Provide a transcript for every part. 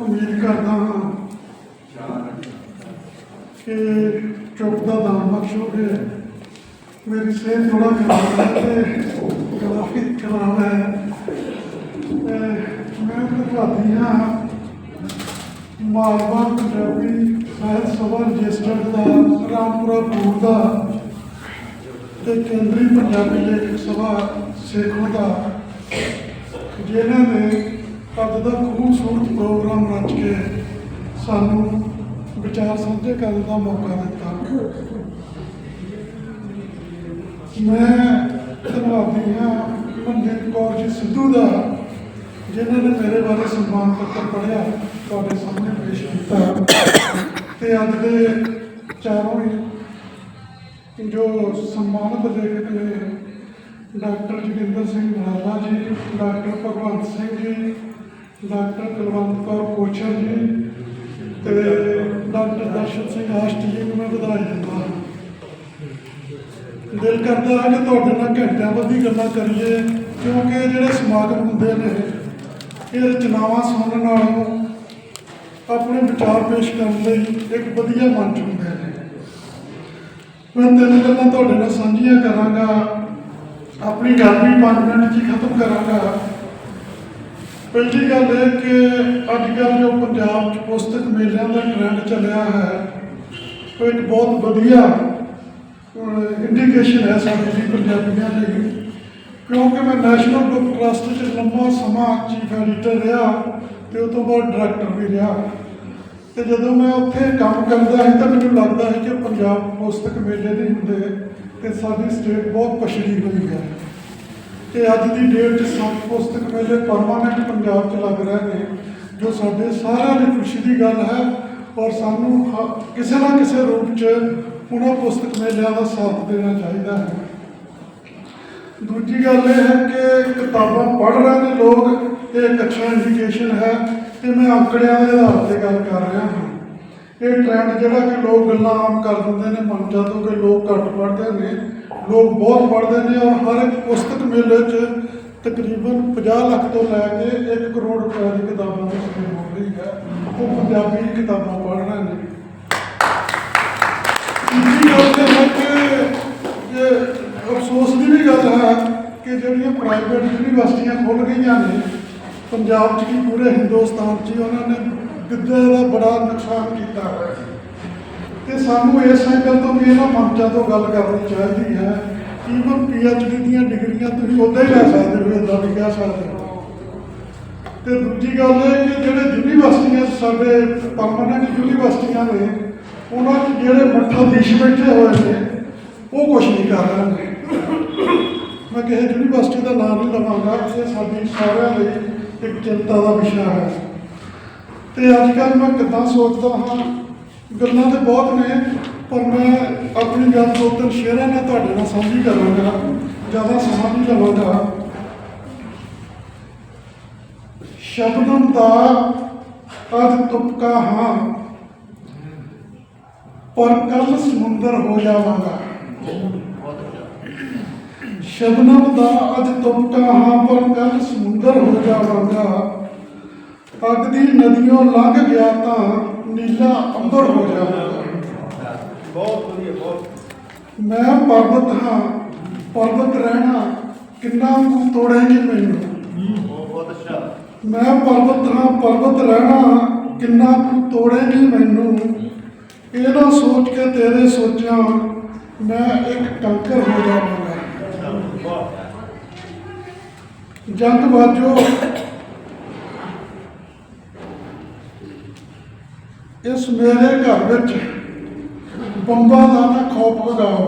ਉਮੀਦ ਕਰਦਾ ਹਾਂ। ਕਿ ਚੁੱਪ ਦਾ ਦਾਨ ਬਖਸ਼ੋਗੇ ਮੇਰੀ ਸਿਹਤ ਥੋੜਾ ਖਰਾਬ ਹੈ ਤੇ ਕਾਫੀ ਖਰਾਬ ਹੈ। ਮੈਂ ਤੁਹਾਡੀ ਹਾਂ। ਮਾਲਵਾ ਪੰਜਾਬੀ ਸਾਹਿਤ ਸਭਾ ਰਜਿਸਟਰਡ ਦਾ, ਰਾਮਪੁਰਾ ਪੂਰ ਦਾ ਤੇ ਕੇਂਦਰੀ ਪੰਜਾਬੀ ਲੇਖਕ ਸਭਾ ਸੇਖੋਂ ਦਾ। ਜਿਨ੍ਹਾਂ ਨੇ ਅੱਜ ਦਾ ਖੂਬਸੂਰਤ ਪ੍ਰੋਗਰਾਮ ਰਚ ਕੇ ਸਾਨੂੰ ਵਿਚਾਰ ਸਾਂਝੇ ਕਰਨ ਦਾ ਮੌਕਾ ਦਿੱਤਾ, ਮੈਂ ਧੰਨਵਾਦੀ ਹਾਂ ਮਨਜੀਤ ਕੌਰ ਜੀ ਸਿੱਧੂ ਦਾ, ਜਿਨ੍ਹਾਂ ਨੇ ਮੇਰੇ ਬਾਰੇ ਸਨਮਾਨ ਪੱਤਰ ਪੜ੍ਹਿਆ, ਤੁਹਾਡੇ ਸਾਹਮਣੇ ਪੇਸ਼ ਕੀਤਾ। ਤੇ ਅੱਜ ਦੇ ਚਾਰੋਂ ਹੀ ਜੋ ਸਨਮਾਨਿਤ ਲੇਖਕ ਡਾਕਟਰ ਜੋਗਿੰਦਰ ਸਿੰਘ ਰਾਜਾ ਜੀ, ਡਾਕਟਰ ਭਗਵੰਤ ਸਿੰਘ ਜੀ ਡਾਕਟਰ ਕੁਲਵੰਤ ਕੌਰ ਕੋਚਰ ਜੀ ਤੇ ਡਾਕਟਰ ਦਰਸ਼ਨ ਸਿੰਘ ਆਸ਼ਟ ਜੀ ਨੂੰ ਮੈਂ ਵਧਾਈ ਦਿੰਦਾ। ਦਿਲ ਕਰਦਾ ਹੈ ਕਿ ਤੁਹਾਡੇ ਨਾਲ ਘੰਟਿਆਂ ਬੱਧੀ ਗੱਲਾਂ ਕਰੀਏ, ਕਿਉਂਕਿ ਜਿਹੜੇ ਸਮਾਗਮ ਹੁੰਦੇ ਨੇ, ਇਹ ਰਚਨਾਵਾਂ ਸੁਣਨ ਨਾਲੋਂ ਆਪਣੇ ਵਿਚਾਰ ਪੇਸ਼ ਕਰਨ ਲਈ ਇੱਕ ਵਧੀਆ ਮੰਚ ਹੁੰਦਾ ਹੈ ਮੈਂ ਤਿੰਨ ਗੱਲਾਂ ਤੁਹਾਡੇ ਨਾਲ ਸਾਂਝੀਆਂ ਕਰਾਂਗਾ, ਆਪਣੀ ਗੱਲ ਵੀ 5 ਮਿੰਟ 'ਚ ਖਤਮ ਕਰਾਂਗਾ। ਪਹਿਲੀ ਗੱਲ ਇਹ ਕਿ ਅੱਜ ਕੱਲ੍ਹ ਜੋ ਪੰਜਾਬ 'ਚ ਪੁਸਤਕ ਮੇਲਿਆਂ ਦਾ ਟ੍ਰੈਂਡ ਚੱਲਿਆ ਹੈ, ਉਹ ਇੱਕ ਬਹੁਤ ਵਧੀਆ ਇੰਡੀਕੇਸ਼ਨ ਹੈ ਸਾਡੇ ਲਈ ਪੰਜਾਬੀਆਂ ਲਈ। ਕਿਉਂਕਿ ਮੈਂ ਨੈਸ਼ਨਲ ਬੁੱਕ ਟਰਸਟ 'ਚ ਲੰਬਾ ਸਮਾਂ ਚੀਫ ਐਡੀਟਰ ਰਿਹਾ ਤੇ ਉਸ ਤੋਂ ਬਾਅਦ ਡਾਇਰੈਕਟਰ ਵੀ ਰਿਹਾ। ਤੇ ਜਦੋਂ ਮੈਂ ਉੱਥੇ ਕੰਮ ਕਰਦਾ ਸੀ ਤਾਂ ਮੈਨੂੰ ਲੱਗਦਾ ਸੀ ਕਿ ਪੰਜਾਬ ਪੁਸਤਕ ਮੇਲੇ ਨਹੀਂ ਹੁੰਦੇ ਤੇ ਸਾਡੀ ਸਟੇਟ ਬਹੁਤ ਪਛੜੀ ਹੋਈ ਹੈ। ਤੇ ਅੱਜ ਦੀ ਡੇਟ 'ਚ ਸੱਤ ਪੁਸਤਕ ਮੇਲੇ ਪਰਮਾਨੈਂਟ ਪੰਜਾਬ 'ਚ ਲੱਗ ਰਹੇ ਨੇ, ਜੋ ਸਾਡੇ ਸਾਰਿਆਂ ਦੀ ਖੁਸ਼ੀ ਦੀ ਗੱਲ ਹੈ ਔਰ ਸਾਨੂੰ ਕਿਸੇ ਨਾ ਕਿਸੇ ਰੂਪ 'ਚ ਉਹਨਾਂ ਪੁਸਤਕ ਮੇਲਿਆਂ ਦਾ ਸਾਥ ਦੇਣਾ ਚਾਹੀਦਾ ਹੈ। ਦੂਜੀ ਗੱਲ ਇਹ ਹੈ ਕਿ ਕਿਤਾਬਾਂ ਪੜ੍ਹ ਰਹੇ ਨੇ ਲੋਕ, ਇਹ ਇੱਕ ਅੱਛਾ ਇੰਡੀਕੇਸ਼ਨ ਹੈ, ਤੇ ਮੈਂ ਅੰਕੜਿਆਂ ਦੇ ਆਧਾਰ ਤੇ ਗੱਲ ਕਰ ਰਿਹਾ ਹਾਂ। ਇਹ ਟ੍ਰੈਂਡ ਜਿਹੜਾ ਕਿ ਲੋਕ ਗੱਲਾਂ ਆਮ ਕਰ ਦਿੰਦੇ ਨੇ ਮੰਚਾਂ ਤੋਂ ਕਿ ਲੋਕ ਘੱਟ ਪੜ੍ਹਦੇ ਨੇ ਲੋਕ ਬਹੁਤ ਪੜ੍ਹਦੇ ਨੇ ਔਰ ਹਰ ਇੱਕ ਪੁਸਤਕ ਮੇਲੇ 'ਚ ਤਕਰੀਬਨ 50 ਲੱਖ ਤੋਂ ਲੈ ਕੇ 1 ਕਰੋੜ ਰੁਪਏ ਦੀ ਕਿਤਾਬਾਂ ਦੀ ਸਪੀਡ ਹੋ ਰਹੀ ਹੈ। ਉਹ ਪੰਜਾਬੀ ਕਿਤਾਬਾਂ ਪੜ੍ਹ ਰਹੇ ਨੇ। ਤੀਜੀ ਗੱਲ ਇਹ ਹੈ ਕਿ ਇਹ ਅਫਸੋਸ ਦੀ ਵੀ ਗੱਲ ਹੈ ਕਿ ਜਿਹੜੀਆਂ ਪ੍ਰਾਈਵੇਟ ਯੂਨੀਵਰਸਿਟੀਆਂ ਖੁੱਲ ਗਈਆਂ ਨੇ, ਪੰਜਾਬ 'ਚ ਕੀ ਪੂਰੇ ਹਿੰਦੁਸਤਾਨ 'ਚ ਉਹਨਾਂ ਨੇ ਵਿੱਦਿਆ ਦਾ ਬੜਾ ਨੁਕਸਾਨ ਕੀਤਾ ਹੈ। ਤੇ ਸਾਨੂੰ ਇਸ ਐਂਗਲ ਤੋਂ ਵੀ ਇਹਨਾਂ ਮੰਚਾਂ ਤੋਂ ਗੱਲ ਕਰਨੀ ਚਾਹੀਦੀ ਹੈ। ਈਵਨ ਪੀਐਚਡੀ ਦੀਆਂ ਡਿਗਰੀਆਂ ਤੁਸੀਂ ਉਦਾਂ ਹੀ ਲੈ ਸਕਦੇ ਹੋ ਇਦਾਂ ਵੀ ਕਹਿ ਸਕਦੇ ਹੋ। ਤੇ ਦੂਜੀ ਗੱਲ ਇਹ ਕਿ ਜਿਹੜੇ ਯੂਨੀਵਰਸਿਟੀਆਂ ਸਾਡੇ ਪਰਮਾਨੈਂਟ ਯੂਨੀਵਰਸਿਟੀਆਂ ਨੇ, ਉਹਨਾਂ 'ਚ ਜਿਹੜੇ ਦੇਸ਼ ਬੈਠੇ ਹੋਏ ਨੇ, ਉਹ ਕੁਝ ਨਹੀਂ ਕਰ ਰਹੇ ਮੈਂ ਕਿਸੇ ਯੂਨੀਵਰਸਿਟੀ ਦਾ ਨਾਮ ਨਹੀਂ ਲਵਾਂਗਾ, ਇਹ ਸਾਡੀ ਸਾਰਿਆਂ ਲਈ ਇੱਕ ਚਿੰਤਾ ਦਾ ਵਿਸ਼ਾ ਹੈ। ਤੇ ਅੱਜ ਕੱਲ੍ਹ ਮੈਂ ਕਿੱਦਾਂ ਸੋਚਦਾ ਹਾਂ ਗੱਲਾਂ ਤੇ ਬਹੁਤ ਨੇ, ਪਰ ਮੈਂ ਆਪਣੀ ਗੱਲ ਦੋ ਤਿੰਨ ਸ਼ੇਰਾਂ ਨਾਲ ਤੁਹਾਡੇ ਨਾਲ ਸਾਂਝੀ ਕਰਾਂਗਾ ਜ਼ਿਆਦਾ ਸਮਾਂ ਨਹੀਂ ਲਵਾਂਗਾ। ਸ਼ਬਦਮ ਦਾ ਅਜ ਤੁਪਕਾ ਹਾਂ, ਪਰ ਕੱਲ ਸਮੁੰਦਰ ਹੋ ਜਾਵਾਂਗਾ। ਸ਼ਬਨਮ ਦਾ ਅਜ ਤੁਪਕਾ ਹਾਂ, ਪਰ ਕੱਲ ਸਮੁੰਦਰ ਹੋ ਜਾਵਾਂਗਾ। ਅੱਗ ਦੀ ਨਦੀਆਂ ਲੰਘ ਗਿਆ ਤਾਂ ਨੀਲਾ ਅੰਬਰ ਹੋ ਜਾਵਾਂਗਾ ਬਹੁਤ ਵਧੀਆ ਬਹੁਤ। ਮੈਂ ਪਰਬਤ ਹਾਂ ਪਰਬਤ ਰਹਿਣਾ ਕਿੰਨਾ ਕੁ ਤੋੜੇਗੀ ਮੈਨੂੰ। ਬਹੁਤ ਅੱਛਾ। ਮੈਂ ਪਰਬਤ ਹਾਂ ਪਰਬਤ ਰਹਿਣਾ ਕਿੰਨਾ ਕੁ ਤੋੜੇਗੀ ਮੈਨੂੰ। ਇਹ ਨਾ ਸੋਚ ਕੇ ਤੇਰੇ ਸੋਚਾਂ ਮੈਂ ਇੱਕ ਕੰਕਰ ਹੋ ਜਾਵਾਂਗਾ। ਜੰਗ ਬਾਜੋ ਇਸ ਮੇਰੇ ਘਰ ਵਿੱਚ ਬੰਬਾਂ ਦਾ ਨਾ ਖੌਫ ਉਗਾਓ।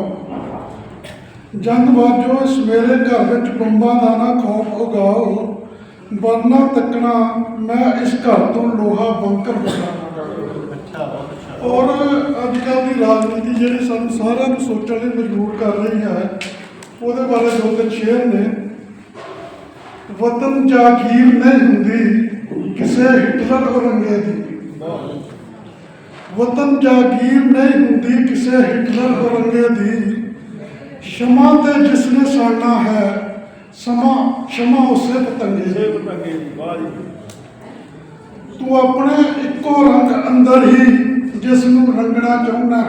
ਜੰਗ ਬਾਜੋ ਇਸ ਮੇਰੇ ਘਰ ਵਿੱਚ ਬੰਬਾਂ ਦਾ ਨਾ ਖੌਫ ਉਗਾਓ। ਵਰਨਾ ਤੱਕਣਾ ਮੈਂ ਇਸ ਘਰ ਤੋਂ ਲੋਹਾ ਬੰਕਰ ਬਣਾਵਾਂਗਾ। ਔਰ ਅੱਜ ਕੱਲ੍ਹ ਦੀ ਰਾਜਨੀਤੀ ਜਿਹੜੀ ਸਾਨੂੰ ਸਾਰਿਆਂ ਨੂੰ ਸੋਚਣ ਲਈ ਮਜਬੂਰ ਕਰ ਰਹੀ ਹੈ ਉਹਦੇ ਬਾਰੇ ਦੋ ਤਿੰਨ ਸ਼ੇਰ ਨੇ। ਵਤਨ ਜਾਗੀਰ ਨਹੀਂ ਹੁੰਦੀ ਕਿਸੇ ਹਿਟਲਰ ਔਰੰਗੇ ਦੀ। ਵਤਨ ਜਾਗੀਰ ਨਹੀਂ ਹੁੰਦੀ ਕਿਸੇ ਹਿਟਲਰ ਔਰੰਗੇ ਦੀ। ਸ਼ਮਾ ਤੇ ਜਿਸਨੇ ਸਾੜਨਾ ਹੈ ਸਮਾਂ ਸ਼ਮਾ ਉਸੇ ਪਤੰਗੇ ਦੀ। ਸੇਵ ਤੰਗੇ ਜੀ ਵਾਹ ਤੂੰ ਆਪਣੇ ਇੱਕੋ ਰੰਗ ਅੰਦਰ ਹੀ ਜਿਸ ਨੂੰ ਰੰਗਣਾ ਚਾਹੁੰਦਾ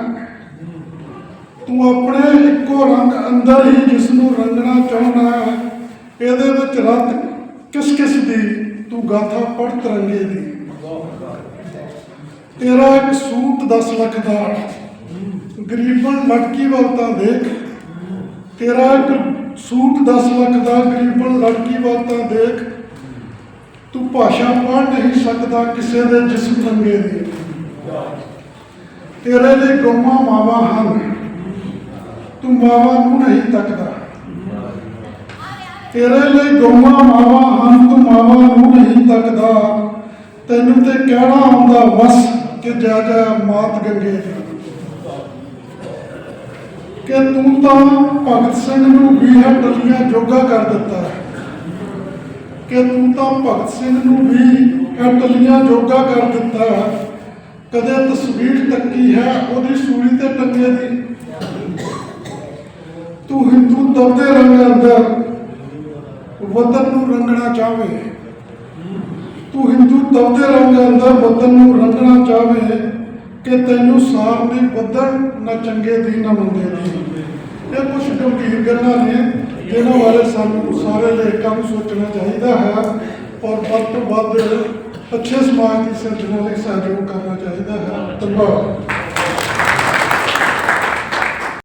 ਤੂੰ ਆਪਣੇ ਇੱਕੋ ਰੰਗ ਅੰਦਰ ਹੀ ਜਿਸ ਨੂੰ ਰੰਗਣਾ ਚਾਹੁੰਦਾ ਹੈ। ਇਹਦੇ ਵਿੱਚ ਰਤ ਕਿਸ ਕਿਸ ਦੀ? ਤੂੰ ਗਾਥਾ ਪੜ੍ਹ ਤਰੰਗੇ ਦੀ। ਤੇਰਾ ਇੱਕ ਸੂਟ 10 ਲੱਖ ਦਾ। ਗਰੀਬਨ ਲੜਕੀ ਵੱਲ ਦੇਖ। ਤੇਰਾ ਇੱਕ ਸੂਟ 10 ਲੱਖ ਦਾ ਗਰੀਬਨ ਲੜਕੀ ਵੱਲ ਦੇਖ। ਤੂੰ ਭਾਸ਼ਾ ਪੜ੍ਹ ਨਹੀਂ ਸਕਦਾ ਕਿਸੇ ਦੇ ਜਿਸਮ ਰੰਗੇ ਦੀ। ਤੇਰੇ ਲਈ ਗੋਮਾ ਮਾਵਾਂ ਹਨ। ਤੂੰ ਮਾਵਾਂ ਨੂੰ ਨਹੀਂ ਤੱਕਦਾ। ਤੇਰੇ ਲਈ ਗੋਮਾ ਮਾਵਾਂ ਹਨ, ਤੂੰ ਮਾਵਾਂ ਨੂੰ ਨਹੀਂ ਤੱਕਦਾ। ਤੈਨੂੰ ਤੇ ਕਹਿਣਾ ਆਉਂਦਾ, ਵਸ ਕਿ ਜਾ ਮਾਤ ਗੰਗੇ। ਕਿ ਤੂੰ ਤਾਂ ਭਗਤ ਸਿੰਘ ਨੂੰ ਵੀ ਹੈ ਜੋਗਾ ਕਰ ਦਿੱਤਾ। ਕਿ ਤੂੰ ਤਾਂ ਭਗਤ ਸਿੰਘ ਨੂੰ ਵੀ ਇਹ ਜੋਗਾ ਕਰ ਦਿੱਤਾ। ਕਦੇ ਤਸਵੀਰ ਟੱਕੀ ਹੈ ਉਹਦੀ ਸੂਲੀ ਤੇ ਟੰਗੇ ਦੀ। ਤੂੰ ਹਿੰਦੂ ਦਬਦੇ ਰੰਗ ਅੰਦਰ ਵਤਨ ਨੂੰ ਰੰਗਣਾ ਚਾਹਵੇ। ਤੂੰ ਹਿੰਦੂ ਦਬਦੇ ਰੰਗ ਅੰਦਰ ਵਤਨ ਨੂੰ ਰੰਗਣਾ ਚਾਹਵੇ ਕਿ ਤੈਨੂੰ ਸਾਰ ਦੀ ਬੱਦਲ ਨਾ ਚੰਗੇ ਦੀ ਨਾ ਮੰਦੇ ਦੀ। ਇਹ ਕੁਝ ਗੰਭੀਰ ਗੱਲਾਂ ਨੇ ਜਿਹਨਾਂ ਬਾਰੇ ਸਾਨੂੰ ਸਾਰੇ ਲੇਖਕਾਂ ਨੂੰ ਸੋਚਣਾ ਚਾਹੀਦਾ ਹੈ ਔਰ ਵੱਧ ਤੋਂ ਵੱਧ ਅੱਛੇ ਸਮਾਜ ਦੀ ਸਿਰਜਣਾ ਲਈ ਸਹਿਯੋਗ ਕਰਨਾ ਚਾਹੀਦਾ ਹੈ। ਧੰਨਵਾਦ।